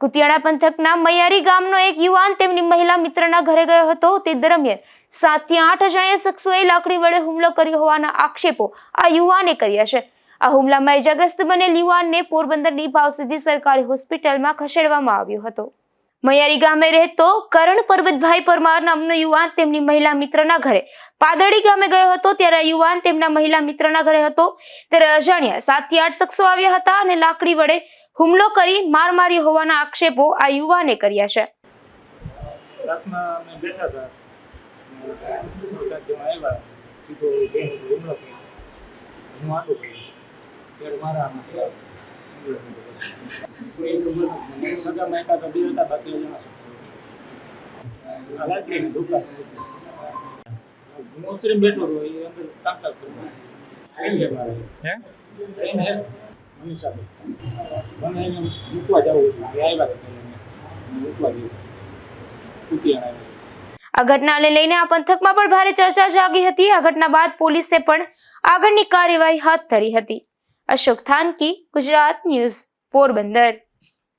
કુતિયાણા પંથકના મૈયારી ગામનો એક યુવાન તેમની મહિલા મિત્રના ઘરે ગયો હતો. તે દરમિયાન સાતથી આઠ અજાણ્યા શખ્સોએ લાકડી વડે હુમલો કર્યો હોવાના આક્ષેપો આ યુવાને કર્યા છે. આ હુમલામાં ઇજાગ્રસ્ત બનેલ યુવાનને પોરબંદરની ભાવસીજી સરકારી હોસ્પિટલમાં ખસેડવામાં આવ્યો હતો. મૈયારી ગામે રહેતો કરણ પરબતભાઈ પરમાર નામનો યુવાન તેમની મહિલા મિત્રના ઘરે પાદળી ગામે ગયો હતો. ત્યારે યુવાન તેમના મહિલા મિત્રના ઘરે હતો. ત્યારે અજાણ્યા સાતથી આઠ શખ્સો આવ્યા હતા અને લાકડી વડે હુમલો કરી માર માર્યો હોવાના આક્ષેપો આ યુવાને કર્યા છે. મારા સગામાં એકાદ બે હતા બાકી જણા દુકાન હું ઓસરીમાં બેઠો એ અંદર કામકાજ કરતો એમ મારે. હે? એમ છે? મનીષાબેન મને એને મૂકવા જવું આવ્યા મૂકવા જવું કુતિયાણા આવ્યા આ ઘટનાને લઈને આ પંથકમાં પણ ભારે ચર્ચા જાગી હતી. આ ઘટના બાદ પોલીસે પણ આગળની કાર્યવાહી હાથ ધરી હતી. અશોક થાનકી ગુજરાત ન્યૂઝ પોરબંદર.